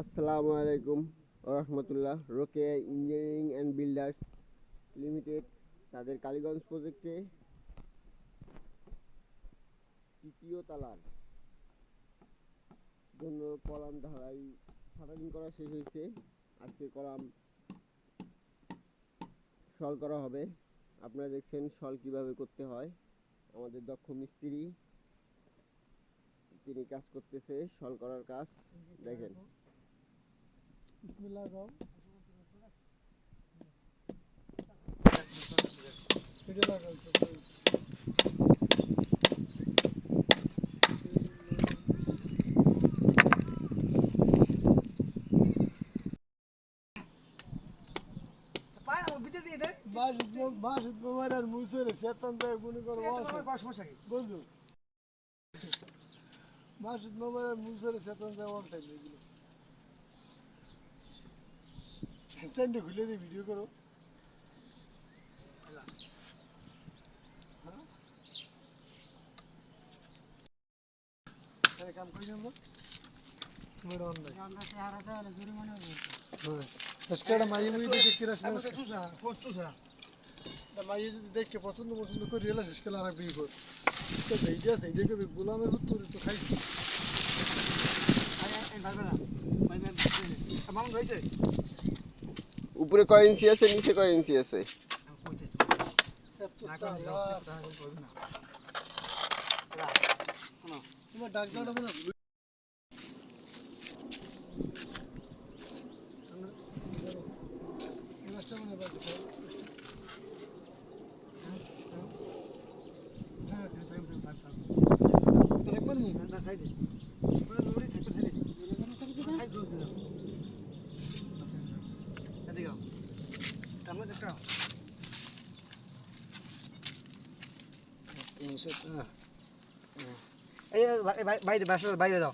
আসসালামু আলাইকুম রহমতুল্লাহ। রোকে ইঞ্জিনিয়ারিং অ্যান্ড বিল্ডার্স লিমিটেড, তাদের কালীগঞ্জ প্রজেক্টে তৃতীয় তালার জন্য কলাম ঢালাই ছাটাদিন করা শেষ হয়েছে। আজকে কলাম সল করা হবে। আপনারা দেখছেন সল কীভাবে করতে হয়। আমাদের দক্ষ মিস্ত্রি, তিনি কাজ করতেছে সল করার কাজ। দেখেন। বিসমিল্লাহ গাও ভিডিও লাগাও তো পায় না বিতে দিয়ে দে বাস বাস তোমার আর মুসরে সেতন যায় গুনি করো এটা সেন্ডে খুলে দিয়ে ভিডিও করো। হ্যাঁ? কাম করি আমরা? আমরা হবে হ্যাঁ দেখে কিরা পছন্দ পছন্দ করে রেলা শেষ করলে আর বিয়ে কর। তো এইটা আছে এইটাকে গোলামের তোর তো খাই আই আই উপরে কয় ইঞ্চি আছে নিচে কয় ইঞ্চি আছে পঁয়ত্রিশ বাইরে বাইরে দাও।